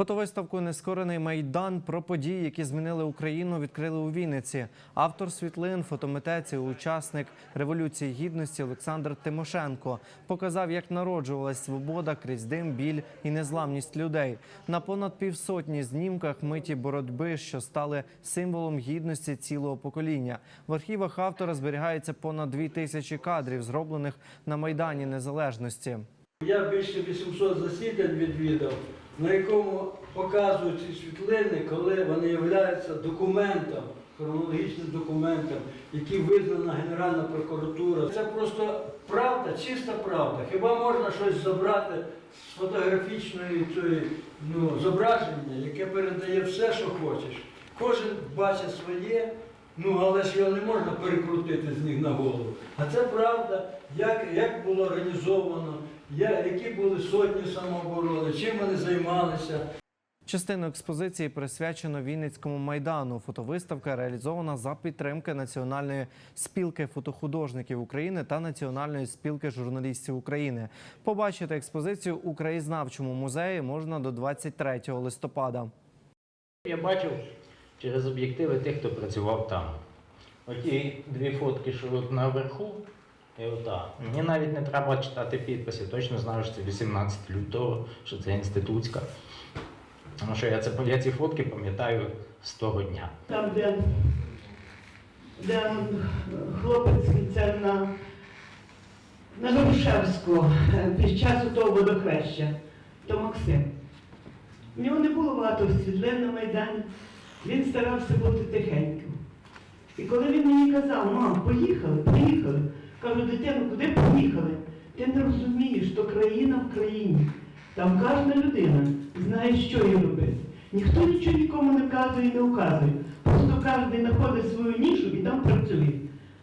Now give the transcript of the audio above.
Фотовиставку Нескорений майдан про події, які змінили Україну, відкрили у Вінниці. Автор світлин, фотометець і учасник революції гідності Олександр Тимошенко показав, як народжувалась свобода крізь дим, біль і незламність людей. На понад півсотні знімках миті боротьби, що стали символом гідності цілого покоління. В архівах автора зберігається понад дві тисячі кадрів, зроблених на майдані Незалежності. Я більше 800 засідань відвідав, на якому показують ці світлини, коли вони являються документом, хронологічним документом, який визнана Генеральна прокуратура. Це просто правда, чиста правда. Хіба можна щось забрати з фотографічної цієї, ну, зображення, яке передає все, що хочеш. Кожен бачить своє, ну але ж його не можна перекрутити з ніг на голову. А це правда, як, як було організовано, я- які були сотні самооборони, чим вони займалися. Частину експозиції присвячено Вінницькому майдану. Фотовиставка реалізована за підтримки Національної спілки фотохудожників України та Національної спілки журналістів України. Побачити експозицію у краєзнавчому музеї можна до 23 листопада. Я бачив через об'єктиви тих, хто працював там. Оті дві фотки, що наверху, і ота. Мені навіть не треба читати підписи, точно знаю, що це 18 лютого, що це інститутська. Тому що я, це, я ці фотки пам'ятаю з того дня. Там, де, де хлопець це на, на Грушевську е, під час того водохреща, то Максим. В нього не було багато світлин на Майдані, він старався бути тихеньким. І коли він мені казав, мам, поїхали, поїхали, кажу, дитину, куди поїхали? Ти не розумієш, що країна в країні. Там кожна людина знає, що їй робити. Ніхто нічого нікому не казує і не указує. Просто кожен знаходить свою нішу і там працює.